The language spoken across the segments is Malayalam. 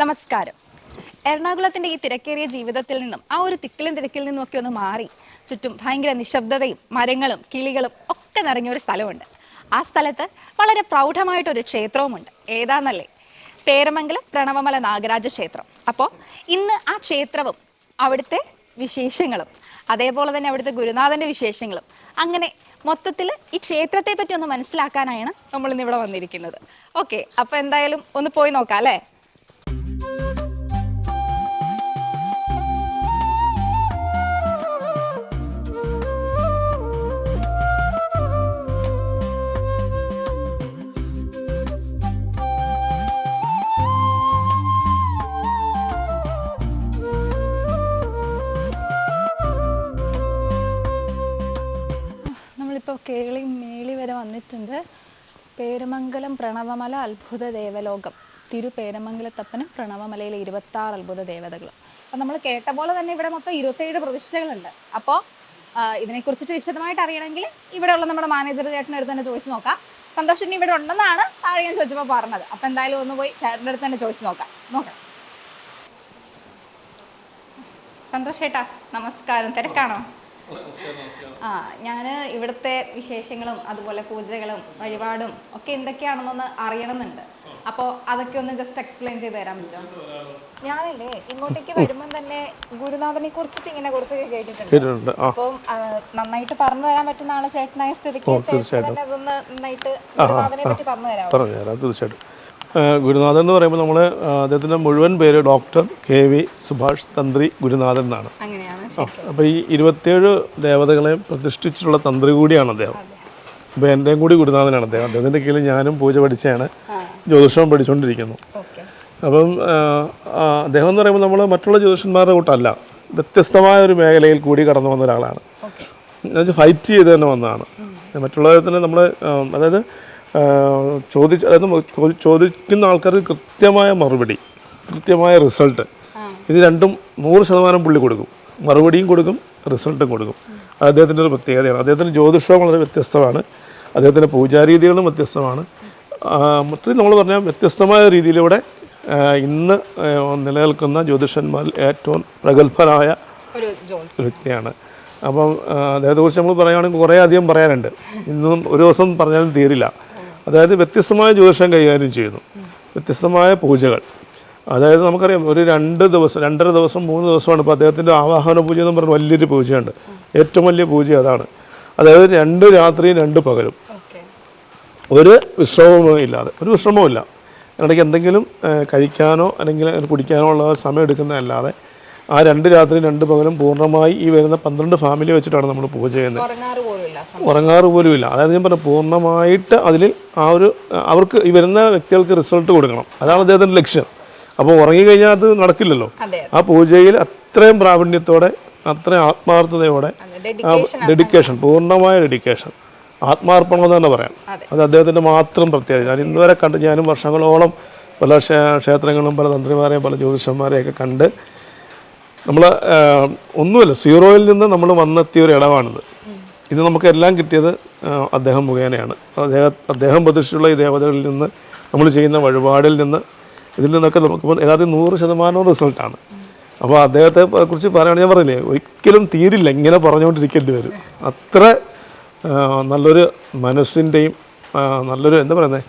നമസ്കാരം. എറണാകുളത്തിന്റെ ഈ തിരക്കേറിയ ജീവിതത്തിൽ നിന്നും ആ ഒരു തിക്കിലും തിരക്കിൽ നിന്നും ഒക്കെ ഒന്ന് മാറി ചുറ്റും ഭയങ്കര നിശബ്ദതയും മരങ്ങളും കിളികളും ഒക്കെ നിറഞ്ഞ ഒരു സ്ഥലമുണ്ട്. ആ സ്ഥലത്ത് വളരെ പ്രൗഢമായിട്ടൊരു ക്ഷേത്രവുമുണ്ട്. ഏതാന്നല്ലേ? പേരമംഗലം പ്രണവമല നാഗരാജ ക്ഷേത്രം. അപ്പോൾ ഇന്ന് ആ ക്ഷേത്രവും അവിടുത്തെ വിശേഷങ്ങളും അതേപോലെ തന്നെ അവിടുത്തെ ഗുരുനാഥന്റെ വിശേഷങ്ങളും അങ്ങനെ മൊത്തത്തിൽ ഈ ക്ഷേത്രത്തെ പറ്റി ഒന്ന് മനസ്സിലാക്കാനാണ് നമ്മൾ ഇന്ന് ഇവിടെ വന്നിരിക്കുന്നത്. ഓക്കെ അപ്പോൾ എന്തായാലും ഒന്ന് പോയി നോക്കാം അല്ലേ? വരെ പേരുമംഗലം പ്രണവമല അത്ഭുത ദേവലോകം. തിരു പേരമംഗലത്തപ്പനും പ്രണവമലയിലെ ഇരുപത്തി ആറ് അത്ഭുത ദേവതകളും. അപ്പം നമ്മൾ കേട്ട പോലെ തന്നെ ഇവിടെ മൊത്തം ഇരുപത്തേഴ് പ്രതിഷ്ഠകളുണ്ട്. അപ്പോൾ ഇതിനെക്കുറിച്ചിട്ട് വിശദമായിട്ട് അറിയണമെങ്കിൽ ഇവിടെയുള്ള നമ്മുടെ മാനേജർ ചേട്ടന്റെ അടുത്ത് തന്നെ ചോദിച്ചു നോക്കാം. സന്തോഷം ഇവിടെ ഉണ്ടെന്നാണ് താഴെ ഞാൻ ചോദിച്ചപ്പോൾ പറഞ്ഞത്. അപ്പം എന്തായാലും ഒന്ന് പോയി ചേട്ടന്റെ അടുത്ത് തന്നെ ചോദിച്ചു നോക്കാം. നോക്കാം. സന്തോഷേട്ടാ നമസ്കാരം. തിരക്കാണോ? ആ ഞാൻ ഇവിടുത്തെ വിശേഷങ്ങളും അതുപോലെ പൂജകളും വഴിപാടും ഒക്കെ എന്തൊക്കെയാണെന്നൊന്ന് അറിയണമെന്നുണ്ട്. അപ്പോൾ അതൊക്കെ ഒന്ന് ജസ്റ്റ് എക്സ്പ്ലെയിൻ ചെയ്ത് തരാൻ പറ്റുമോ ഞാനല്ലേ ഇങ്ങോട്ടേക്ക് വരുമ്പം തന്നെ ഗുരുനാഥനെ കുറിച്ചിട്ട് ഇങ്ങനെ കുറച്ചൊക്കെ കേട്ടിട്ടുണ്ട്. അപ്പം നന്നായിട്ട് പറഞ്ഞു തരാൻ പറ്റുന്ന ആളെ ചേട്ടനായ സ്ഥിതിക്ക് ചേട്ടൻ തന്നെ അതൊന്ന് നന്നായിട്ട് ഗുരുനാഥനെ പറ്റി പറഞ്ഞു പറഞ്ഞുതരാം തീർച്ചയായിട്ടും. ഗുരുനാഥൻ എന്ന് പറയുമ്പോൾ നമ്മൾ അദ്ദേഹത്തിന്റെ മുഴുവൻ പേര് ഡോക്ടർ കെ വി സുഭാഷ് തന്ത്രി ഗുരുനാഥൻ എന്നാണ്. അപ്പോൾ ഈ ഇരുപത്തിയേഴ് ദേവതകളെ പ്രതിഷ്ഠിച്ചിട്ടുള്ള തന്ത്രി കൂടിയാണ് അദ്ദേഹം. അപ്പോൾ എന്റെയും കൂടി ഗുരുനാഥനാണ് അദ്ദേഹം. അദ്ദേഹത്തിന്റെ കീഴിൽ ഞാനും പൂജ പഠിച്ചാണ് ജ്യോതിഷവും പഠിച്ചുകൊണ്ടിരിക്കുന്നു അപ്പം അദ്ദേഹം എന്ന് പറയുമ്പോൾ നമ്മൾ മറ്റുള്ള ജ്യോതിഷന്മാരുടെ കൂട്ടല്ല. വ്യത്യസ്തമായ ഒരു മേഖലയിൽ കൂടി കടന്നു വന്ന ഒരാളാണ്. എന്നുവെച്ചാൽ ഫൈറ്റ് ചെയ്ത് തന്നെ വന്നതാണ്. മറ്റുള്ളവരത്തിന് നമ്മൾ അതായത് ചോദിച്ച് അതായത് ചോദിക്കുന്ന ആൾക്കാർക്ക് കൃത്യമായ മറുപടി കൃത്യമായ റിസൾട്ട്. ഇത് രണ്ടും നൂറ് ശതമാനം പുള്ളി കൊടുക്കും. മറുപടിയും കൊടുക്കും റിസൾട്ടും കൊടുക്കും. അത് അദ്ദേഹത്തിന്റെ ഒരു പ്രത്യേകതയാണ്. അദ്ദേഹത്തിന്റെ ജ്യോതിഷവും വളരെ വ്യത്യസ്തമാണ്. അദ്ദേഹത്തിന്റെ പൂജാരീതികളും വ്യത്യസ്തമാണ്. മൊത്തത്തിൽ നമ്മൾ പറഞ്ഞാൽ വ്യത്യസ്തമായ രീതിയിലൂടെ ഇന്ന് നിലനിൽക്കുന്ന ജ്യോതിഷന്മാരിൽ ഏറ്റവും പ്രഗത്ഭനായ വ്യക്തിയാണ്. അപ്പം അദ്ദേഹത്തെക്കുറിച്ച് നമ്മൾ പറയുകയാണെങ്കിൽ കുറേ അധികം പറയാനുണ്ട്. ഇന്നും ഒരു ദിവസം പറഞ്ഞാലും തീരില്ല. അതായത് വ്യത്യസ്തമായ ജ്യോതിഷം കൈകാര്യം ചെയ്യുന്നു. വ്യത്യസ്തമായ പൂജകൾ. അതായത് നമുക്കറിയാം ഒരു രണ്ട് ദിവസം രണ്ടര ദിവസം മൂന്ന് ദിവസമാണ് ഇപ്പോൾ അദ്ദേഹത്തിന്റെ ആവാഹന പൂജ എന്ന് പറഞ്ഞാൽ വലിയൊരു പൂജയുണ്ട്. ഏറ്റവും വലിയ പൂജ അതാണ്. അതായത് രണ്ട് രാത്രിയും രണ്ട് പകലും. ഒരു വിശ്രമവും ഇല്ലാതെ ഒരു വിശ്രമവും ഇല്ല. ഇടയ്ക്ക് എന്തെങ്കിലും കഴിക്കാനോ അല്ലെങ്കിൽ കുടിക്കാനോ ഉള്ള സമയം എടുക്കുന്നതല്ലാതെ ആ രണ്ട് രാത്രി രണ്ട് പകലും പൂർണമായി ഈ വരുന്ന പന്ത്രണ്ട് ഫാമിലി വെച്ചിട്ടാണ് നമ്മൾ പൂജ ചെയ്യുന്നത്. ഉറങ്ങാറ് പോലും ഇല്ല അതായത് ഞാൻ പറഞ്ഞു പൂർണമായിട്ട് അതിൽ ആ ഒരു അവർക്ക് ഈ വരുന്ന വ്യക്തികൾക്ക് റിസൾട്ട് കൊടുക്കണം. അതാണ് അദ്ദേഹത്തിന്റെ ലക്ഷ്യം. അപ്പോൾ ഉറങ്ങിക്കഴിഞ്ഞാൽ അത് നടക്കില്ലല്ലോ. ആ പൂജയിൽ അത്രയും പ്രാവീണ്യത്തോടെ അത്രയും ആത്മാർത്ഥതയോടെ ഡെഡിക്കേഷൻ പൂർണമായ ഡെഡിക്കേഷൻ ആത്മാർപ്പണം എന്ന് തന്നെ പറയാം. അതെ. അദ്ദേഹത്തിന്റെ മാത്രം പ്രത്യേകത. ഞാൻ ഇന്നുവരെ കണ്ട് ഞാനും വർഷങ്ങളോളം പല ക്ഷേ- ക്ഷേത്രങ്ങളും പല തന്ത്രിമാരെയും പല ജ്യോതിഷന്മാരെയൊക്കെ കണ്ട് നമ്മൾ ഒന്നുമില്ല സീറോയിൽ നിന്ന് നമ്മൾ വന്നെത്തിയ ഒരു ഇടമാണിത്. ഇത് നമുക്ക് എല്ലാം കിട്ടിയത് അദ്ദേഹം മുഖേനയാണ്. അദ്ദേഹം അദ്ദേഹം പ്രതിഷ്ഠിച്ചുള്ള ഈ ദേവതകളിൽ നിന്ന് നമ്മൾ ചെയ്യുന്ന വഴിപാടിൽ നിന്ന് ഇതിൽ നിന്നൊക്കെ നമുക്ക് ഏതാണ്ട് നൂറ് ശതമാനവും റിസൾട്ടാണ്. അപ്പോൾ അദ്ദേഹത്തെ കുറിച്ച് പറയുകയാണെങ്കിൽ ഞാൻ പറഞ്ഞില്ലേ ഒരിക്കലും തീരില്ല ഇങ്ങനെ പറഞ്ഞുകൊണ്ടിരിക്കേണ്ടി വരും. അത്ര നല്ലൊരു മനസ്സിന്റെയും നല്ലൊരു എന്താ പറയുന്നത്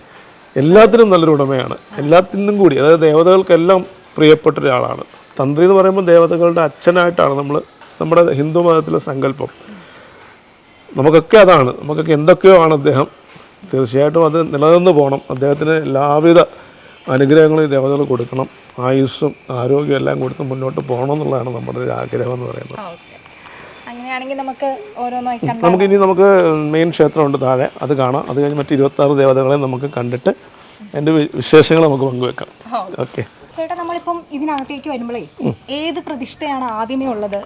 എല്ലാത്തിനും നല്ലൊരു ഉടമയാണ്. എല്ലാത്തിനും കൂടി അതായത് ദേവതകൾക്കെല്ലാം പ്രിയപ്പെട്ട ഒരാളാണ്. തന്ത്രി എന്ന് പറയുമ്പോൾ ദേവതകളുടെ അച്ഛനായിട്ടാണ് നമ്മൾ നമ്മുടെ ഹിന്ദു മതത്തിലെ സങ്കല്പം. നമുക്കൊക്കെ അതാണ്. നമുക്കൊക്കെ എന്തൊക്കെയോ ആണ് അദ്ദേഹം. തീർച്ചയായിട്ടും അത് നിലനിന്ന് പോകണം. അദ്ദേഹത്തിന് എല്ലാവിധ അനുഗ്രഹങ്ങളും ഈ ദേവതകൾ കൊടുക്കണം. ആയുസ്സും ആരോഗ്യം എല്ലാം കൊടുത്ത് മുന്നോട്ട് പോകണം എന്നുള്ളതാണ് നമ്മുടെ ഒരു ആഗ്രഹം എന്ന് പറയുന്നത്. അങ്ങനെയാണെങ്കിൽ നമുക്ക് ഓരോന്നായി നമുക്ക് ഇനി നമുക്ക് മെയിൻ ക്ഷേത്രമുണ്ട് താഴെ. അത് കാണാം. അത് കഴിഞ്ഞ് മറ്റ് ഇരുപത്താറ് ദേവതകളെ നമുക്ക് കണ്ടിട്ട് എന്റെ വി- വിശേഷങ്ങൾ നമുക്ക് പങ്കുവെക്കാം. ഓക്കെ. ചേട്ടാ നമ്മളിപ്പം ഇതിനകത്തേക്ക് വരുമ്പോഴേ ഏത് പ്രതിഷ്ഠയാണ് ആദ്യമേ ഉള്ളത്?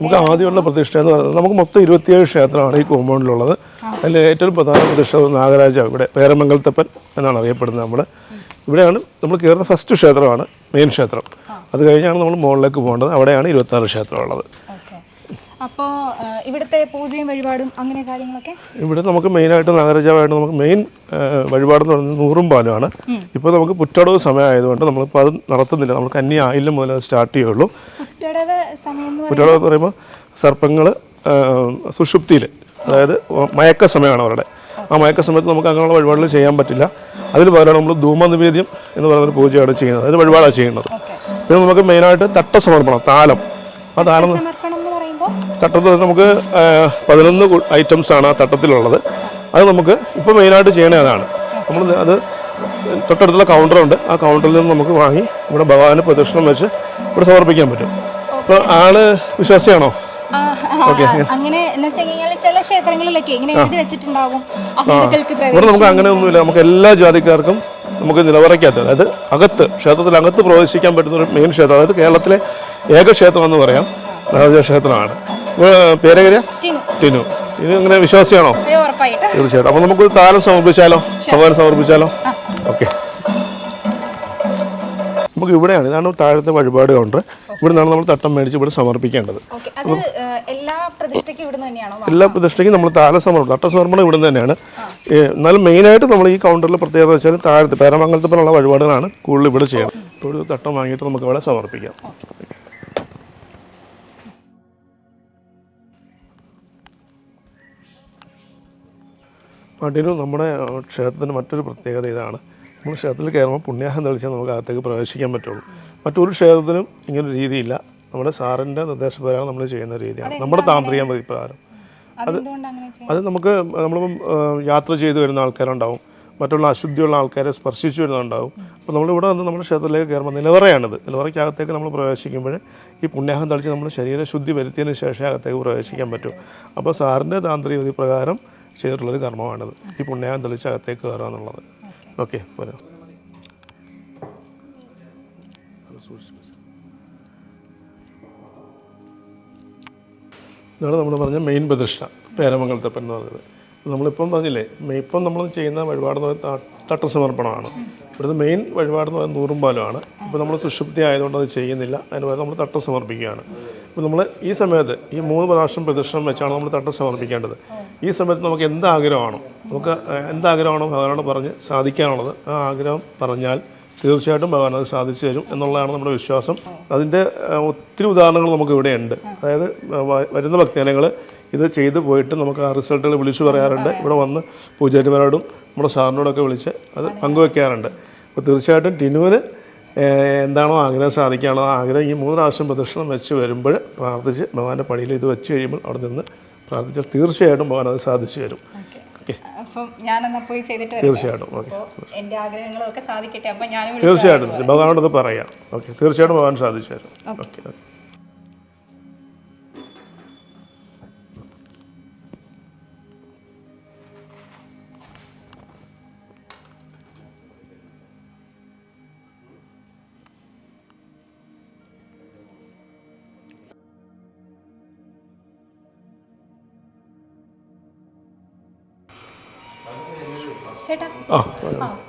നമുക്ക് ആദ്യമുള്ള പ്രതിഷ്ഠ എന്ന് പറയുന്നത് നമുക്ക് മൊത്തം ഇരുപത്തിയേഴ് ക്ഷേത്രമാണ് ഈ കോമ്പൗണ്ടിലുള്ളത് അതിൽ ഏറ്റവും പ്രധാന പ്രതിഷ്ഠ നാഗരാജ ഇവിടെ പേരമംഗലത്തപ്പൻ എന്നാണ് അറിയപ്പെടുന്നത് നമ്മൾ ഇവിടെയാണ് നമ്മൾ കയറുന്ന ഫസ്റ്റ് ക്ഷേത്രമാണ് മെയിൻ ക്ഷേത്രം. അത് കഴിഞ്ഞാണ് നമ്മൾ മുകളിലേക്ക് പോകേണ്ടത്. അവിടെയാണ് ഇരുപത്താറ് ക്ഷേത്രം ഉള്ളത്. അപ്പോൾ അപ്പോ ഇവിടുത്തെ പൂജയും വഴിപാടും അങ്ങനെ കാര്യങ്ങളൊക്കെ? ഇവിടെ നമുക്ക് മെയിനായിട്ട് നാഗരാജാവായിട്ട് നമുക്ക് മെയിൻ വഴിപാടെന്ന് പറയുന്നത് നൂറും പാലുമാണ്. ഇപ്പോൾ നമുക്ക് പുറ്റടവ് സമയമായതുകൊണ്ട് നമ്മളിപ്പോൾ അത് നടത്തുന്നില്ല. നമ്മൾ കന്നി ആയില്യം മുതൽ അത് സ്റ്റാർട്ട് ചെയ്യുള്ളൂ. പുറ്റടവ് എന്ന് പറയുമ്പോൾ സർപ്പങ്ങൾ സുഷുപ്തിയിൽ അതായത് മയക്ക സമയമാണ് അവരുടെ. ആ മയക്ക സമയത്ത് നമുക്ക് അങ്ങനെയുള്ള വഴിപാടുകൾ ചെയ്യാൻ പറ്റില്ല. അതിൽ പകരം നമ്മൾ ധൂമനിവേദ്യം എന്ന് പറയുന്ന പൂജയാണ് ചെയ്യുന്നത്. അതിന് വഴിപാടാണ് ചെയ്യുന്നത്. പിന്നെ നമുക്ക് മെയിനായിട്ട് തട്ട സമർപ്പണം താലം. ആ താലം തട്ടത്തിൽ നമുക്ക് പതിനൊന്ന് ഐറ്റംസ് ആണ് ആ തട്ടത്തിലുള്ളത്. അത് നമുക്ക് ഇപ്പോൾ മെയിനായിട്ട് ചെയ്യണേ അതാണ്. നമ്മൾ അത് തൊട്ടടുത്തുള്ള കൗണ്ടറുണ്ട് ആ കൗണ്ടറിൽ നിന്ന് നമുക്ക് വാങ്ങി ഇവിടെ ഭഗവാന് പ്രദക്ഷിണം വെച്ച് ഇവിടെ സമർപ്പിക്കാൻ പറ്റും. അപ്പോൾ ആൾ വിശ്വാസിയാണോ? അങ്ങനെ എന്ന് വെച്ച് കഴിഞ്ഞാൽ ചില ക്ഷേത്രങ്ങളിലൊക്കെ ഇങ്ങനെ എഴുതി വെച്ചിട്ടുണ്ടാവും. നമുക്ക് അങ്ങനെ ഒന്നുമില്ല നമുക്ക് എല്ലാ ജാതിക്കാർക്കും നമുക്ക് നിലവറയ്ക്കകത്ത് അതായത് അകത്ത് ക്ഷേത്രത്തിൽ അകത്ത് പ്രവേശിക്കാൻ പറ്റുന്ന ഒരു മെയിൻ ക്ഷേത്രം അതായത് കേരളത്തിലെ ഏക ക്ഷേത്രം എന്ന് പറയാം ക്ഷേത്രമാണ്. പേരകരിയ ടിനു. ഇനി അങ്ങനെ വിശ്വാസിയാണോ? തീർച്ചയായിട്ടും. അപ്പൊ നമുക്ക് താരം സമർപ്പിച്ചാലോ? ഭഗവാൻ സമർപ്പിച്ചാലോ? ഓക്കെ. നമുക്ക് ഇവിടെയാണ് ഇതാണ് താഴത്തെ വഴിപാട് കൗണ്ടർ ഇവിടെ നിന്നാണ് നമ്മൾ തട്ടം മേടിച്ച് ഇവിടെ സമർപ്പിക്കേണ്ടത്. എല്ലാ പ്രതിഷ്ഠയ്ക്കും നമ്മൾ താര സമർപ്പണം തട്ട സമർപ്പണം ഇവിടെ നിന്ന് തന്നെയാണ്. എന്നാലും മെയിനായിട്ട് നമ്മൾ ഈ കൗണ്ടറിൽ പ്രത്യേകത വെച്ചാൽ താഴത്ത് പേരമംഗലത്തിനുള്ള വഴിപാടുകളാണ് കൂടുതൽ ഇവിടെ ചെയ്യുന്നത് ഇപ്പോൾ ഒരു തട്ടം വാങ്ങിയിട്ട് നമുക്ക് ഇവിടെ സമർപ്പിക്കാം. പാട്ടിന് നമ്മുടെ ക്ഷേത്രത്തിന് ക്ഷേത്രത്തിന്റെ മറ്റൊരു പ്രത്യേകത ഇതാണ്. നമ്മൾ ക്ഷേത്രത്തിൽ കയറുമ്പോൾ പുണ്യാഹം തെളിച്ചാൽ നമുക്ക് അകത്തേക്ക് പ്രവേശിക്കാൻ പറ്റുള്ളൂ. മറ്റൊരു ക്ഷേത്രത്തിനും ഇങ്ങനെ രീതിയില്ല. നമ്മുടെ സാറിന്റെ നിർദ്ദേശപ്രകാരം നമ്മൾ ചെയ്യുന്ന രീതിയാണ്. നമ്മുടെ താന്ത്രിക പ്രകാരം അത് അത് നമുക്ക് നമ്മളിപ്പം യാത്ര ചെയ്തു വരുന്ന ആൾക്കാരുണ്ടാവും. മറ്റുള്ള അശുദ്ധിയുള്ള ആൾക്കാരെ സ്പർശിച്ചു വരുന്നുണ്ടാവും അപ്പോൾ നമ്മളിവിടെ വന്ന് നമ്മുടെ ക്ഷേത്രത്തിലേക്ക് കയറുമ്പോൾ നിലവറയാണിത്. നിലവറയ്ക്കകത്തേക്ക് നമ്മൾ പ്രവേശിക്കുമ്പോൾ ഈ പുണ്യാഹം തളിച്ച് നമ്മൾ ശരീരശുദ്ധി വരുത്തിയതിന് ശേഷം അകത്തേക്ക് പ്രവേശിക്കാൻ പറ്റും. അപ്പോൾ സാറിന്റെ താന്ത്രിക വിധി പ്രകാരം ചെയ്തിട്ടുള്ളൊരു കർമ്മമാണിത്. ഈ പുണ്യാഹം തളിച്ച് അകത്തേക്ക് കയറുക എന്നുള്ളത്. ഓക്കെ പോരാ. ഇതാണ് നമ്മൾ പറഞ്ഞ മെയിൻ പ്രതിഷ്ഠ പേരമംഗലത്തപ്പൻ എന്ന് പറയുന്നത്. നമ്മളിപ്പം പറഞ്ഞില്ലേ ഇപ്പം നമ്മൾ ചെയ്യുന്ന വഴിപാട് എന്ന് പറയുന്നത് തട്ട സമർപ്പണമാണ് ഇവിടുത്തെ മെയിൻ വഴിപാട് എന്ന് പറയുന്നത് നൂറും പാലുമാണ്. ഇപ്പോൾ നമ്മൾ സുഷുപ്തി ആയതുകൊണ്ട് അത് ചെയ്യുന്നില്ല. അതിന് പകരം നമ്മൾ തട്ടം സമർപ്പിക്കുകയാണ്. ഇപ്പോൾ നമ്മൾ ഈ സമയത്ത് ഈ മൂന്ന് പ്രാവശ്യം പ്രദർശനം വെച്ചാണ് നമ്മൾ തട്ടം സമർപ്പിക്കേണ്ടത്. ഈ സമയത്ത് നമുക്ക് എന്ത് ആഗ്രഹമാണോ നമുക്ക് എന്താഗ്രഹമാണോ ഭഗവാനോട് പറഞ്ഞ് സാധിക്കാനുള്ളത്. ആ ആഗ്രഹം പറഞ്ഞാൽ തീർച്ചയായിട്ടും ഭഗവാൻ അത് സാധിച്ചു തരും എന്നുള്ളതാണ് നമ്മുടെ വിശ്വാസം. അതിന്റെ ഒത്തിരി ഉദാഹരണങ്ങൾ നമുക്ക് ഇവിടെ ഉണ്ട് അതായത് വരുന്ന ഭക്തജനങ്ങൾ ഇത് ചെയ്തു പോയിട്ട് നമുക്ക് ആ റിസൾട്ടുകൾ വിളിച്ചു പറയാറുണ്ട്. ഇവിടെ വന്ന് പൂജാരിമാരോടും നമ്മുടെ സാറിനോടൊക്കെ വിളിച്ച് അത് പങ്കുവെക്കാറുണ്ട്. അപ്പോൾ തീർച്ചയായിട്ടും ടിനുവിന് എന്താണോ ആഗ്രഹം സാധിക്കാനുള്ളത്. ആ ആഗ്രഹം ഈ മൂന്ന് പ്രാവശ്യം പ്രദക്ഷിണം വെച്ച് വരുമ്പോൾ പ്രാർത്ഥിച്ച് ഭഗവാന്റെ പടിയിൽ ഇത് വെച്ച് കഴിയുമ്പോൾ അവിടെ നിന്ന് പ്രാർത്ഥിച്ചാൽ തീർച്ചയായിട്ടും ഭഗവാൻ അത് സാധിച്ചു തരും. ഓക്കെ. അപ്പം ഞാനെന്നാ പോയി ചെയ്തിട്ട് വരാം. തീർച്ചയായിട്ടും. ഓക്കെ. അപ്പോൾ എന്റെ സാധിക്കട്ടെ. അപ്പം ഞാനും തീർച്ചയായിട്ടും. ഭഗവാനോട് പറയാം. ഓക്കെ. തീർച്ചയായിട്ടും ഭഗവാൻ സാധിച്ചു തരും. ഓക്കെ. ഓക്കെ. ചേട്ടാ.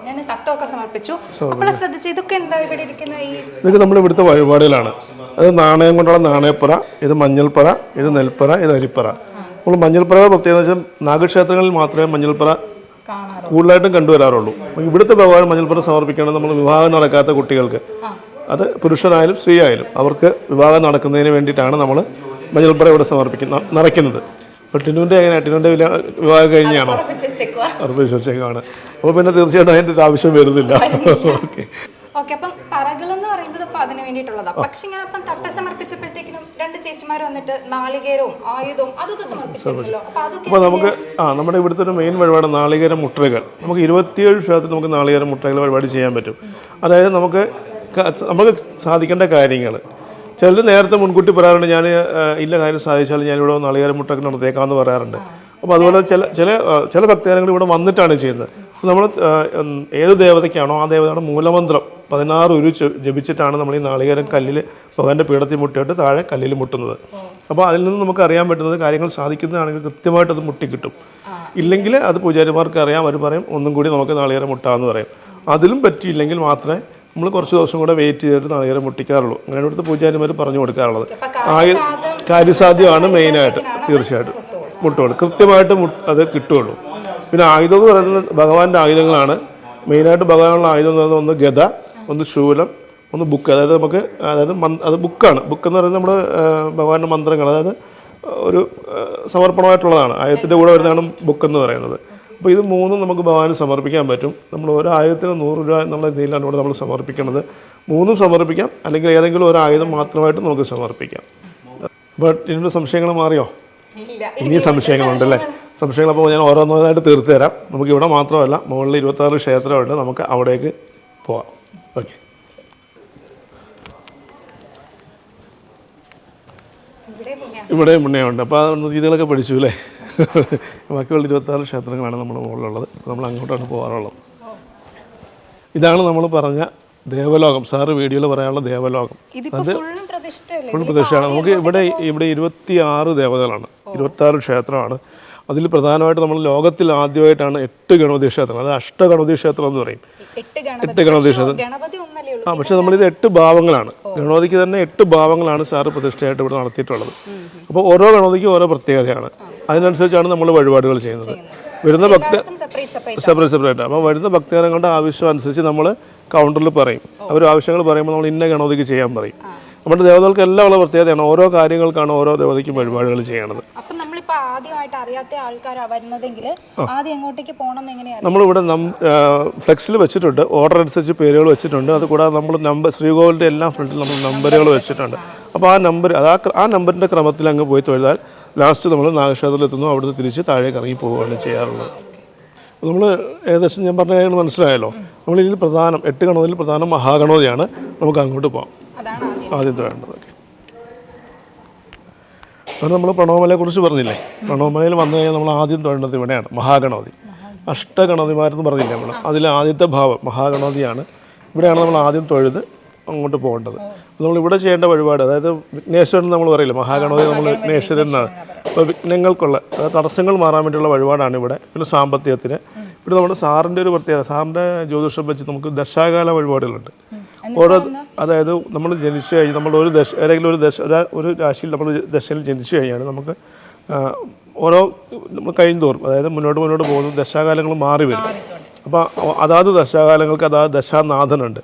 ഞാൻ തട്ടമൊക്കെ സമർപ്പിച്ചു. അപ്പോൾ ശ്രദ്ധിച്ചു ഇതൊക്കെ എന്താ ഇവിടെ ഇരിക്കുന്ന ഈ ഇതൊക്കെ നമ്മുടെ ഇവിടുത്തെ വഴിപാടുകളാണ്. അത് നാണയം കൊണ്ടുള്ള നാണയപ്പറ ഇത് മഞ്ഞൾപ്പറ ഇത് നെൽപ്പറ ഇത് അരിപ്പറ. നമ്മൾ മഞ്ഞൾപ്പറ പ്രത്യേകത വെച്ചാൽ നാഗക്ഷേത്രങ്ങളിൽ മാത്രമേ മഞ്ഞൾപ്പറ കൂടുതലായിട്ടും കണ്ടുവരാറുള്ളൂ. ഇവിടുത്തെ ഭഗവാൻ മഞ്ഞൾപ്പറ സമർപ്പിക്കണം നമ്മൾ വിവാഹം നടക്കാത്ത കുട്ടികൾക്ക്. അത് പുരുഷനായാലും സ്ത്രീ ആയാലും അവർക്ക് വിവാഹം നടക്കുന്നതിന് വേണ്ടിയിട്ടാണ് നമ്മൾ മഞ്ഞൾപ്പറ ഇവിടെ സമർപ്പിക്കുന്നത് നിറയ്ക്കുന്നത് ടിനുവിന്റെ എങ്ങനെയാണ് ടിനുവിന്റെ വില വിവാഹം കഴിഞ്ഞാണോ? അറുപത് വിശ്വസിക്കുകയാണ് അപ്പോൾ പിന്നെ തീർച്ചയായിട്ടും അതിന്റെ ഒരു ആവശ്യം വരുന്നില്ല. ഓക്കെ. ഓക്കെ അപ്പം പറകൾ എന്ന് പറയുന്നത് അപ്പൊ അതിന് വേണ്ടിയിട്ടുള്ളതാ. പക്ഷെ ഞാൻ അപ്പം തട്ട സമർപ്പിച്ചപ്പോഴത്തേക്കിനും രണ്ട് ചേച്ചിമാർ വന്നിട്ട് നാളികേരവും ആയുധവും അതൊക്കെ സമർപ്പിച്ചിട്ടുണ്ടല്ലോ. അപ്പോൾ നമുക്ക് ആ നമ്മുടെ ഇവിടുത്തെ ഒരു മെയിൻ വഴിപാട് നാളികേര മുട്ടകൾ. നമുക്ക് ഇരുപത്തിയേഴ് ക്ഷേത്രത്തിൽ നമുക്ക് നാളികേര മുട്ടകൾ വഴിപാട് ചെയ്യാൻ പറ്റും. അതായത് നമുക്ക് നമുക്ക് സാധിക്കേണ്ട കാര്യങ്ങൾ. ചിലർ നേരത്തെ മുൻകൂട്ടി പറയാറുണ്ട് ഞാൻ ഇല്ല കാര്യം സാധിച്ചാൽ ഞാൻ ഇവിടെ നാളികേര മുട്ടൊക്കെ നടത്തിയേക്കാമെന്ന് പറയാറുണ്ട്. അപ്പോൾ അതുപോലെ ചില ചില ചില ഭക്തജനങ്ങൾ ഇവിടെ വന്നിട്ടാണ് ചെയ്യുന്നത്. നമ്മൾ ഏത് ദേവതയ്ക്കാണോ ആ ദേവതയുടെ മൂലമന്ത്രം പതിനാറ് ഉരു ജപിച്ചിട്ടാണ് നമ്മൾ ഈ നാളികേരം കല്ലിൽ ഭഗവാന്റെ പീഠത്തിൽ മുട്ടിയിട്ട് താഴെ കല്ലിൽ മുട്ടുന്നത്. അപ്പോൾ അതിൽ നിന്ന് നമുക്ക് അറിയാൻ പറ്റുന്നത് കാര്യങ്ങൾ സാധിക്കുന്നതാണെങ്കിൽ കൃത്യമായിട്ട് അത് മുട്ടിക്കിട്ടും ഇല്ലെങ്കിൽ അത് പൂജാരിമാർക്ക് അറിയാം അവർ പറയും ഒന്നും കൂടി നമുക്ക് നാളികേരം മുട്ടാമെന്ന് പറയും. അതിലും പറ്റിയില്ലെങ്കിൽ മാത്രമേ നമ്മൾ കുറച്ച് ദിവസം കൂടെ വെയിറ്റ് ചെയ്തിട്ട് നാളികേരം മുട്ടിക്കാറുള്ളൂ. അങ്ങനെ ഇവിടുത്തെ പൂജാരിമാർ പറഞ്ഞു കൊടുക്കാറുള്ളത്. കാലസാധം കാര്യസാധ്യമാണ് മെയിനായിട്ട് തീർച്ചയായിട്ടും മുട്ടുകൾ കൃത്യമായിട്ട് അത് കിട്ടുകയുള്ളൂ. പിന്നെ ആയുധം എന്ന് പറയുന്നത് ഭഗവാന്റെ ആയുധങ്ങളാണ്. മെയിനായിട്ട് ഭഗവാനുള്ള ആയുധം എന്ന് പറയുന്നത് ഒന്ന് ഗത ഒന്ന് ശൂലം ഒന്ന് ബുക്ക് അതായത് നമുക്ക് അതായത് അത് ബുക്കാണ് ബുക്ക് എന്ന് പറയുന്നത് നമ്മുടെ ഭഗവാന്റെ മന്ത്രങ്ങൾ. അതായത് ഒരു സമർപ്പണമായിട്ടുള്ളതാണ്. ആയുധത്തിന്റെ കൂടെ വരുന്നതാണ് ബുക്ക് എന്ന് പറയുന്നത്. അപ്പോൾ ഇത് മൂന്നും നമുക്ക് ഭഗവാന് സമർപ്പിക്കാൻ പറ്റും. നമ്മൾ ഒരായുധത്തിന് നൂറ് രൂപ എന്നുള്ള രീതിയിലാണ് ഇവിടെ നമ്മൾ സമർപ്പിക്കുന്നത്. മൂന്നും സമർപ്പിക്കാം. അല്ലെങ്കിൽ ഏതെങ്കിലും ഒരു ആയുധം മാത്രമായിട്ട് നമുക്ക് സമർപ്പിക്കാം. ബട്ട് ഇതിന്റെ സംശയങ്ങൾ മാറിയോ? ഇനി സംശയങ്ങളുണ്ടല്ലേ? സംശയങ്ങൾ. അപ്പോൾ ഞാൻ ഓരോന്നോരായിട്ട് തീർത്തു തരാം. നമുക്ക് ഇവിടെ മാത്രമല്ല മുകളിൽ ഇരുപത്താറ് ക്ഷേത്രമുണ്ട്. നമുക്ക് അവിടേക്ക് പോവാം. ഓക്കെ. ഇവിടെ പുണ്യ ഇവിടെ പുണ്യമുണ്ട്. അപ്പോൾ രീതികളൊക്കെ പഠിച്ചു അല്ലേ? ബാക്കിയുള്ള ഇരുപത്താറ് ക്ഷേത്രങ്ങളാണ് നമ്മുടെ മുകളിലുള്ളത്. നമ്മൾ അങ്ങോട്ടാണ് പോകാറുള്ളത്. ഇതാണ് നമ്മൾ പറഞ്ഞ ദേവലോകം. സാറ് വീഡിയോയിൽ പറയാനുള്ള ദേവലോകം. അത് ഫുൾ പ്രതിഷ്ഠയാണ്. നമുക്ക് ഇവിടെ ഇവിടെ ഇരുപത്തി ആറ് ദേവതകളാണ്. ഇരുപത്തി ആറ് ക്ഷേത്രമാണ്. അതിൽ പ്രധാനമായിട്ട് നമ്മൾ ലോകത്തിൽ ആദ്യമായിട്ടാണ് എട്ട് ഗണപതി ക്ഷേത്രം അത് അഷ്ടഗണപതി ക്ഷേത്രം എന്ന് പറയും. എട്ട് ഗണപതി. ക്ഷേത്രം. ആ പക്ഷെ നമ്മളിത് എട്ട് ഭാവങ്ങളാണ്. ഗണപതിക്ക് തന്നെ എട്ട് ഭാവങ്ങളാണ് സാറ് പ്രതിഷ്ഠയായിട്ട് ഇവിടെ നടത്തിയിട്ടുള്ളത്. അപ്പോൾ ഓരോ ഗണപതിക്കും ഓരോ പ്രത്യേകതയാണ്. അതിനനുസരിച്ചാണ് നമ്മൾ വഴിപാടുകൾ ചെയ്യുന്നത്. വരുന്ന ഭക്ത സെപ്പറേറ്റ് സെപ്പറേറ്റ് അപ്പോൾ വരുന്ന ഭക്തജനങ്ങളുടെ ആവശ്യം അനുസരിച്ച് നമ്മൾ കൗണ്ടറിൽ പറയും. അവർ ആവശ്യങ്ങൾ പറയുമ്പോൾ നമ്മൾ ഇന്ന ഗണപതിക്ക് ചെയ്യാൻ പറയും. നമ്മുടെ ദേവതകൾക്ക് എല്ലാം ഉള്ള പ്രത്യേകതയാണ്. ഓരോ കാര്യങ്ങൾക്കാണ് ഓരോ ദേവതയ്ക്കും വഴിപാടുകൾ ചെയ്യണത്. അപ്പൊ നമ്മളിപ്പോ ആദ്യമായിട്ട് അറിയാത്ത ആൾക്കാരാ വരുന്നതെങ്കിൽ ആദ്യം എങ്ങോട്ടേക്ക് പോകണം എങ്ങനെയാണ് നമ്മളിവിടെ ഫ്ലെക്സിൽ വെച്ചിട്ടുണ്ട്. ഓർഡർ അനുസരിച്ച് പേരുകൾ വെച്ചിട്ടുണ്ട്. അതുകൂടാതെ നമ്മൾ നമ്പർ ശ്രീകോവിലിന്റെ എല്ലാ ഫ്രണ്ടിൽ നമ്മൾ നമ്പറുകൾ വെച്ചിട്ടുണ്ട്. അപ്പോൾ ആ നമ്പർ അത് ആ ആ നമ്പറിന്റെ ക്രമത്തിൽ അങ്ങ് പോയി തൊഴുതാൽ ലാസ്റ്റ് നമ്മൾ നാഗക്ഷേത്രത്തിൽ എത്തുന്നു അവിടുന്ന് തിരിച്ച് താഴേക്ക് ഇറങ്ങി പോവുകയാണ് ചെയ്യാറുള്ളത്. നമ്മൾ ഏകദേശം ഞാൻ പറഞ്ഞ കാര്യങ്ങൾ മനസ്സിലായല്ലോ. നമ്മൾ ഇതിൽ പ്രധാനം എട്ട് ഗണപതിയിൽ പ്രധാനം മഹാഗണപതിയാണ്. നമുക്ക് അങ്ങോട്ട് പോകാം ആദ്യത്തെ വേണ്ടത്. അത് നമ്മൾ പ്രണവമലയെ കുറിച്ച് പറഞ്ഞില്ലേ? പ്രണവമലയിൽ വന്നു കഴിഞ്ഞാൽ നമ്മൾ ആദ്യം തൊഴേണ്ടത് ഇവിടെയാണ് മഹാഗണപതി. അഷ്ടഗണപതിമാരെന്ന് പറഞ്ഞില്ലേ നമ്മൾ അതിലെ ആദ്യത്തെ ഭാവം മഹാഗണപതിയാണ്. ഇവിടെയാണ് നമ്മൾ ആദ്യം തൊഴുത് അങ്ങോട്ട് പോകേണ്ടത്. നമ്മൾ ഇവിടെ ചെയ്യേണ്ട വഴിപാട് അതായത് വിഘ്നേശ്വരൻ നമ്മൾ പറയില്ല മഹാഗണപതി നമ്മൾ വിഘ്നേശ്വരൻ എന്നാണ്. അപ്പോൾ വിഘ്നങ്ങൾക്കുള്ള അതായത് തടസ്സങ്ങൾ മാറാൻ വേണ്ടിയുള്ള വഴിപാടാണ് ഇവിടെ പിന്നെ സാമ്പത്തികത്തിന്. ഇവിടെ നമ്മുടെ സാറിന്റെ ഒരു പ്രത്യേകത സാറിന്റെ ജ്യോതിഷം വെച്ച് നമുക്ക് ദശാകാല വഴിപാടുകളുണ്ട്. ഓരോ അതായത് നമ്മൾ ജനിച്ചു കഴിഞ്ഞ് നമ്മൾ ഒരു ദശ ഏതെങ്കിലും ഒരു ദശ ഒരു രാശിയിൽ നമ്മൾ ദശയിൽ ജനിച്ചു കഴിഞ്ഞാൽ നമുക്ക് ഓരോ നമ്മൾ കഴിഞ്ഞോറും അതായത് മുന്നോട്ട് മുന്നോട്ട് പോകുന്ന ദശാകാലങ്ങൾ മാറി വരും. അപ്പോൾ അതാത് ദശാകാലങ്ങൾക്ക് അതാത് ദശാനാഥനുണ്ട്.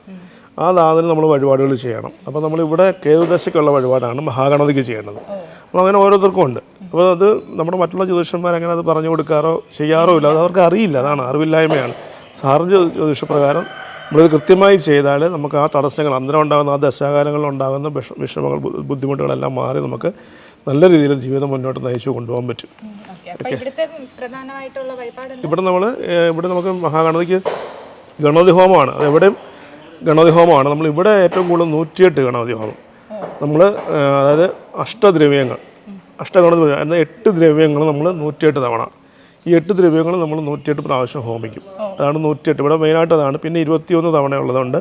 ആ ദാതിന് നമ്മൾ വഴിപാടുകൾ ചെയ്യണം. അപ്പോൾ നമ്മളിവിടെ കേതുദശയ്ക്കുള്ള വഴിപാടാണ് മഹാഗണതിക്ക് ചെയ്യേണ്ടത്. അപ്പോൾ അങ്ങനെ ഓരോരുത്തർക്കും ഉണ്ട്. അപ്പോൾ അത് നമ്മുടെ മറ്റുള്ള ജ്യോതിഷന്മാർ അങ്ങനെ അത് പറഞ്ഞു കൊടുക്കാറോ ചെയ്യാറോ ഇല്ല അത് അവർക്ക് അറിയില്ല. അതാണ് അറിവില്ലായ്മയാണ്. സാറിന്റെ ജ്യോതിഷപ്രകാരം നമ്മളിത് കൃത്യമായി ചെയ്താൽ നമുക്ക് ആ തടസ്സങ്ങൾ അന്നേരം ഉണ്ടാകുന്ന ആ ദശാകാലങ്ങളിൽ ഉണ്ടാകുന്ന വിഷ വിഷമങ്ങൾ ബുദ്ധിമുട്ടുകളെല്ലാം മാറി നമുക്ക് നല്ല രീതിയിൽ ജീവിതം മുന്നോട്ട് നയിച്ചു കൊണ്ടുപോകാൻ പറ്റും? ഇവിടെ നമ്മൾ ഇവിടെ നമുക്ക് മഹാഗണതിക്ക് ഗണപതി ഹോമമാണ്. അത് എവിടെയും ഗണപതി ഹോമമാണ് നമ്മൾ ഇവിടെ ഏറ്റവും കൂടുതൽ നൂറ്റിയെട്ട് ഗണപതി ഹോമം നമ്മൾ അതായത് അഷ്ടദ്രവ്യങ്ങൾ. അഷ്ടഗണപതി എന്നാൽ എട്ട് ദ്രവ്യങ്ങൾ നമ്മൾ നൂറ്റിയെട്ട് തവണ. ഈ എട്ട് ദ്രവ്യങ്ങൾ നമ്മൾ നൂറ്റിയെട്ട് പ്രാവശ്യം ഹോമിക്കും. അതാണ് നൂറ്റിയെട്ട്. ഇവിടെ മെയിനായിട്ട് അതാണ് പിന്നെ ഇരുപത്തിയൊന്ന് തവണ ഉള്ളതുണ്ട്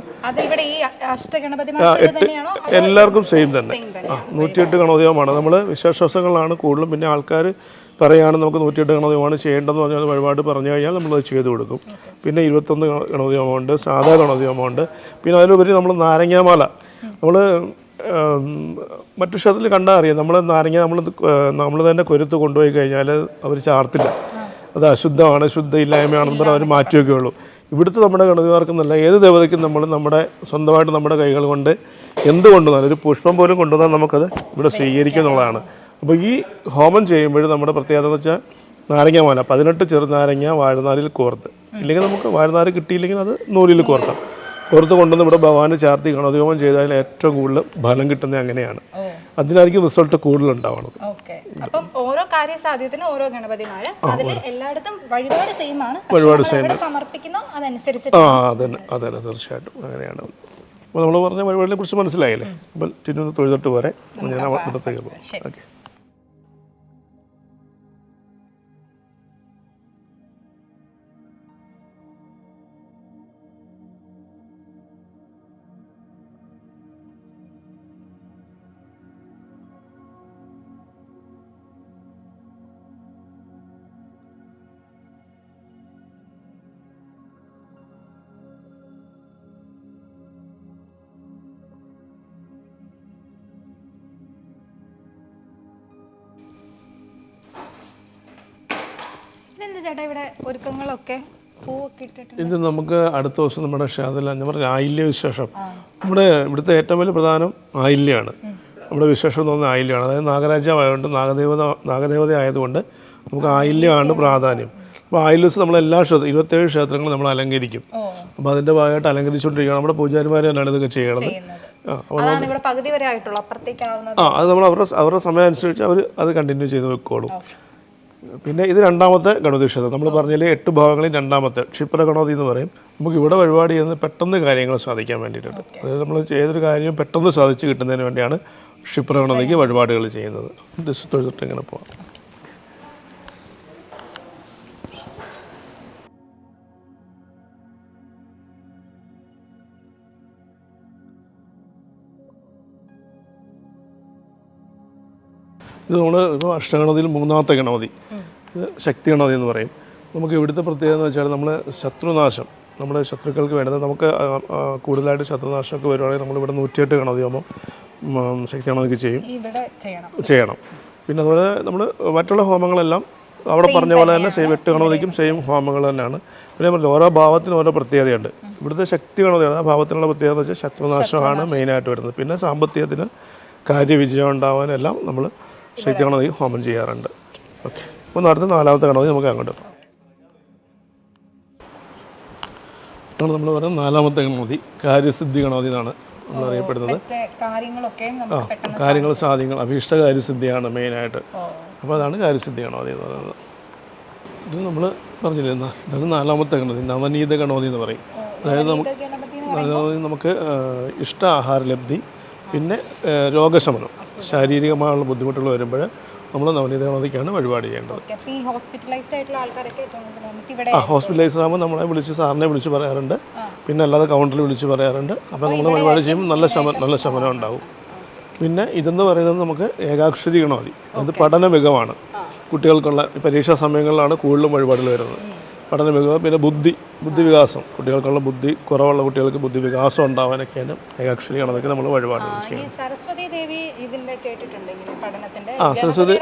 തന്നെയാണോ? എല്ലാവർക്കും സെയിം തന്നെ. ആ നൂറ്റിയെട്ട് ഗണോദയമാണ് നമ്മൾ വിശേഷങ്ങളാണ് കൂടുതലും. പിന്നെ ആൾക്കാർ പറയുകയാണ് നമുക്ക് നൂറ്റിയെട്ട് ഗണോദയമാണ് ചെയ്യേണ്ടതെന്ന് പറഞ്ഞാൽ വഴിപാട് പറഞ്ഞു കഴിഞ്ഞാൽ നമ്മളത് ചെയ്തു കൊടുക്കും. പിന്നെ ഇരുപത്തൊന്ന് ഗണോദയമുണ്ട് സാധാ ഗണോദയമുണ്ട് പിന്നെ അതിലുപരി നമ്മൾ നാരങ്ങാമാല. നമ്മൾ മറ്റു ക്ഷേത്രത്തിൽ കണ്ടാൽ അറിയാം. നമ്മൾ നാരങ്ങ നമ്മൾ നമ്മൾ തന്നെ കൊരുത്ത് കൊണ്ടുപോയി കഴിഞ്ഞാൽ അവർ ചാർത്തില്ല. അത് അശുദ്ധമാണ് ശുദ്ധയില്ലായ്മയാണെന്ന് പറഞ്ഞാൽ അവർ മാറ്റിവെക്കുകയുള്ളൂ ഇവിടുത്തെ നമ്മുടെ ഗണതിമാർക്കെന്നല്ല ഏത് ദേവതയ്ക്കും നമ്മൾ നമ്മുടെ സ്വന്തമായിട്ട് നമ്മുടെ കൈകൾ കൊണ്ട് എന്ത് കൊണ്ടുവന്നാലും ഒരു പുഷ്പം പോലും കൊണ്ടുവന്നാൽ നമുക്കത് ഇവിടെ സ്വീകരിക്കുന്നതാണ് അപ്പോൾ ഈ ഹോമം ചെയ്യുമ്പോൾ നമ്മുടെ പ്രത്യേകത എന്ന് വെച്ചാൽ നാരങ്ങാമാല പതിനെട്ട് ചെറുനാരങ്ങ വാഴനാരിൽ കോർത്ത്. ഇല്ലെങ്കിൽ നമുക്ക് വാഴനാര് കിട്ടിയില്ലെങ്കിൽ അത് നൂലിൽ കോർക്കാം. കോർത്ത് കൊണ്ടുവന്ന് ഇവിടെ ഭഗവാന് ചാർത്തി ഹോമം ചെയ്താൽ ഏറ്റവും കൂടുതൽ ഫലം കിട്ടുന്നത് അങ്ങനെയാണ്. അതിനായിരിക്കും റിസൾട്ട് കൂടുതൽ ഉണ്ടാവുന്നത്. അപ്പം ഓരോ കാര്യസാധ്യത്തിനും ഓരോ ഗണപതിമാര് അതിൽ എല്ലായിടത്തും വഴിപാട് സെയിം ആണ്. വഴിപാട് അതനുസരിച്ച് ആ അതെ അതെ തീർച്ചയായിട്ടും. അങ്ങനെയാണ്. അപ്പോൾ നമ്മൾ പറഞ്ഞ വഴിപാടിനെ കുറിച്ച് മനസ്സിലായില്ലേ? അപ്പം ചിന്നു തൊഴുതൊട്ട് പോരെ. ഞാൻ പോകാം ഓക്കെ. ഇതെന്താ ചേട്ടാ ഇവിടെ ഒരുക്കങ്ങളൊക്കെ? പൂവൊക്കെ ഇട്ടിട്ട് ഇത് നമുക്ക് അടുത്ത ദിവസം നമ്മുടെ ക്ഷേത്രത്തിൽ ഞാൻ പറഞ്ഞ ആയില്യ വിശേഷം നമ്മുടെ ഇവിടുത്തെ ഏറ്റവും വലിയ പ്രധാനം ആയില്യമാണ് നമ്മുടെ വിശേഷം എന്ന് പറഞ്ഞാൽ ആയില്യമാണ്. അതായത് നാഗരാജ്യമായതുകൊണ്ട് നാഗദേവത നാഗദേവത ആയതുകൊണ്ട് നമുക്ക് ആയില്യമാണ് പ്രാധാന്യം. അപ്പോൾ ആയില്യ ദിവസം നമ്മൾ എല്ലാ ക്ഷേത്ര ഇരുപത്തേഴ് ക്ഷേത്രങ്ങളും നമ്മൾ അലങ്കരിക്കും. അപ്പോൾ അതിന്റെ ഭാഗമായിട്ട് അലങ്കരിച്ചുകൊണ്ടിരിക്കുകയാണ്. നമ്മുടെ പൂജാരിമാർ തന്നെയാണ് ഇതൊക്കെ ചെയ്യണത് ആ അത് നമ്മൾ അവരുടെ അവരുടെ സമയം അനുസരിച്ച് അവർ അത് കണ്ടിന്യൂ ചെയ്ത് വെക്കോളും. പിന്നെ ഇത് രണ്ടാമത്തെ ഗണപതി ക്ഷേത്രം നമ്മൾ പറഞ്ഞാൽ എട്ട് ഭാഗങ്ങളിൽ രണ്ടാമത്തെ ക്ഷിപ്ര ഗണപതി എന്ന് പറയും. നമുക്ക് ഇവിടെ വഴിപാട് ചെയ്യുന്നത് പെട്ടെന്ന് കാര്യങ്ങൾ സാധിക്കാൻ വേണ്ടിയിട്ടുണ്ട്. അതായത് നമ്മൾ ഏതൊരു കാര്യവും പെട്ടെന്ന് സാധിച്ച് കിട്ടുന്നതിന് വേണ്ടിയാണ് ക്ഷിപ്ര ഗണപതിക്ക് വഴിപാടുകൾ ചെയ്യുന്നത്. ജസ്റ്റ് തൊഴുതിട്ട് ഇങ്ങനെ പോകാം ഇത് നമ്മൾ ഇപ്പോൾ അഷ്ടഗണതിയിൽ മൂന്നാമത്തെ ഗണപതി. ഇത് ശക്തി ഗണപതി എന്ന് പറയും. നമുക്ക് ഇവിടുത്തെ പ്രത്യേകത എന്ന് വെച്ചാൽ നമ്മൾ ശത്രുനാശം. നമ്മുടെ ശത്രുക്കൾക്ക് വേണ്ടത് നമുക്ക് കൂടുതലായിട്ട് ശത്രുനാശമൊക്കെ വരുവാണെങ്കിൽ നമ്മളിവിടെ നൂറ്റിയെട്ട് ഗണപതി ആകുമ്പോൾ ശക്തി ഗണപതിക്ക് ചെയ്യും. ചെയ്യണം. ചെയ്യണം. പിന്നെ അതുപോലെ നമ്മൾ മറ്റുള്ള ഹോമങ്ങളെല്ലാം അവിടെ പറഞ്ഞ പോലെ തന്നെ സെയിം എട്ട് ഗണപതിക്കും സെയിം ഹോമങ്ങൾ തന്നെയാണ്. പിന്നെ പറഞ്ഞു ഓരോ ഭാവത്തിനും ഓരോ പ്രത്യേകതയുണ്ട്. ഇവിടുത്തെ ശക്തി ഗണപതിയാണ് ആ ഭാവത്തിനുള്ള പ്രത്യേകത എന്ന് വെച്ചാൽ ശത്രുനാശമാണ് മെയിനായിട്ട് വരുന്നത്. പിന്നെ സാമ്പത്തികത്തിന് കാര്യവിജയം ഉണ്ടാവാനെല്ലാം നമ്മൾ ശക്തി ഗണപതി ഹോമം ചെയ്യാറുണ്ട്. ഓക്കെ. അപ്പോൾ അടുത്ത നാലാമത്തെ ഗണപതി നമുക്ക് അങ്ങോട്ട് ഇതാണ് നമ്മൾ പറയുന്നത് നാലാമത്തെ ഗണപതി കാര്യസിദ്ധി ഗണപതി എന്നാണ് നമ്മൾ അറിയപ്പെടുന്നത് ആ കാര്യങ്ങൾ സാധ്യങ്ങൾ അഭീഷ്ട കാര്യസിദ്ധിയാണ് മെയിനായിട്ട്. അപ്പോൾ അതാണ് കാര്യസിദ്ധി ഗണപതി എന്ന് പറയുന്നത്. ഇത് നമ്മൾ പറഞ്ഞില്ലേ ഇതാണ് നാലാമത്തെ ഗണപതി നവനീത ഗണപതി എന്ന് പറയും. അതായത് നമുക്ക് നമുക്ക് ഇഷ്ട ആഹാര ലബ്ധി പിന്നെ രോഗശമനം. ശാരീരികമായുള്ള ബുദ്ധിമുട്ടുകൾ വരുമ്പോൾ നമ്മൾ നവനീതകളൊക്കെയാണ് വഴിപാട് ചെയ്യേണ്ടത്. ആ ഹോസ്പിറ്റലൈസ്ഡ് ആകുമ്പോൾ നമ്മളെ വിളിച്ച് സാറിനെ വിളിച്ച് പറയാറുണ്ട്. പിന്നെ അല്ലാതെ കൗണ്ടറിൽ വിളിച്ച് പറയാറുണ്ട്. അപ്പോൾ നമ്മൾ വഴിപാട് ചെയ്യുമ്പോൾ നല്ല ശമനം നല്ല ശമനം ഉണ്ടാവും. പിന്നെ ഇതെന്ന് പറയുന്നത് നമുക്ക് ഏകാക്ഷരി ഗണമതി അത് പഠന മികവാണ്. കുട്ടികൾക്കുള്ള പരീക്ഷാ സമയങ്ങളിലാണ് കൂടുതലും വഴിപാടുകൾ വരുന്നത്. പഠന മികവ് പിന്നെ ബുദ്ധി ബുദ്ധി വികാസം കുട്ടികൾക്കുള്ള ബുദ്ധി കുറവുള്ള കുട്ടികൾക്ക് ബുദ്ധി വികാസം ഉണ്ടാവാനൊക്കെയാണ് ഏകാക്ഷരി ഗണപതിക്ക് നമ്മൾ വഴിപാടുകൾ സരസ്വതി ദേവി കേട്ടിട്ടുണ്ട് ആ, സരസ്വതി-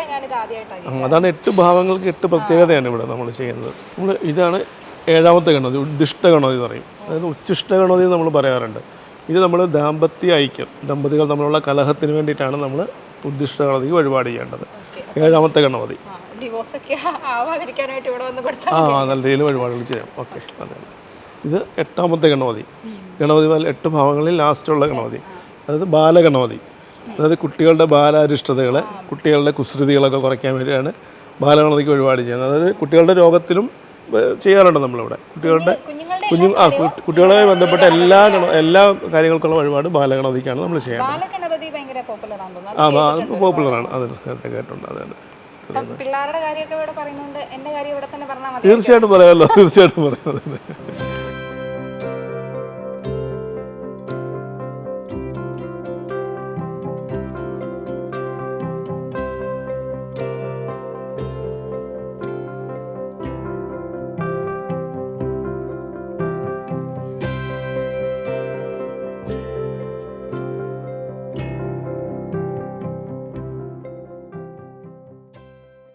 അതാണ് എട്ട് ഭാവങ്ങൾക്ക് എട്ട് പ്രത്യേകതയാണ് ഇവിടെ നമ്മൾ ചെയ്യുന്നത്. നമ്മൾ ഇതാണ് ഏഴാമത്തെ ഗണതി ഉദ്ദിഷ്ട ഗണതി എന്ന് പറയും. അതായത് ഉച്ഛിഷ്ട ഗണതി എന്ന് നമ്മൾ പറയാറുണ്ട്. ഇത് നമ്മൾ ദാമ്പത്യ ഐക്യം ദമ്പതികൾ തമ്മിലുള്ള കലഹത്തിന് വേണ്ടിയിട്ടാണ് നമ്മൾ ഉദ്ദിഷ്ട ഗണതിക്ക് വഴിപാട് ചെയ്യേണ്ടത്. ഏഴാമത്തെ ഗണപതി ഡിവോഴ്സ് ഒക്കെ ആവാതിരിക്കാനായിട്ട് ഇവിടെ വന്ന് കൊടുത്താൽ ആ നല്ല രീതിയിൽ വഴിപാടുകൾ ചെയ്യാം. ഓക്കെ അതെ ഇത് എട്ടാമത്തെ ഗണപതി ഗണപതി പോലെ എട്ട് ഭാവങ്ങളിൽ ലാസ്റ്റുള്ള ഗണപതി അതായത് ബാലഗണപതി അതായത് കുട്ടികളുടെ ബാലാരിഷ്ടതകളെ കുട്ടികളുടെ കുസൃതികളൊക്കെ കുറയ്ക്കാൻ വേണ്ടിയാണ് ബാലഗണപതിക്ക് വഴിപാട് ചെയ്യുന്നത്. അതായത് കുട്ടികളുടെ രോഗത്തിലും ചെയ്യാറുണ്ട് നമ്മളിവിടെ. കുട്ടികളുടെ കുഞ്ഞു ആ കുട്ടികളുമായി ബന്ധപ്പെട്ട എല്ലാ എല്ലാ കാര്യങ്ങൾക്കുള്ള വഴിപാട് ബാലഗണപതിക്കാണ് നമ്മൾ ചെയ്യേണ്ടത്. ബാലഗണപതി ഭയങ്കര ആ പോപ്പുലറാണ്. അത് കേട്ടിട്ടുണ്ട് അതെ അതെ. പിള്ളേരുടെ കാര്യമൊക്കെ ഇവിടെ പറയുന്നുണ്ട്. എന്റെ കാര്യം ഇവിടെ തന്നെ പറഞ്ഞാൽ തീർച്ചയായിട്ടും പറയാമല്ലോ തീർച്ചയായിട്ടും പറയാം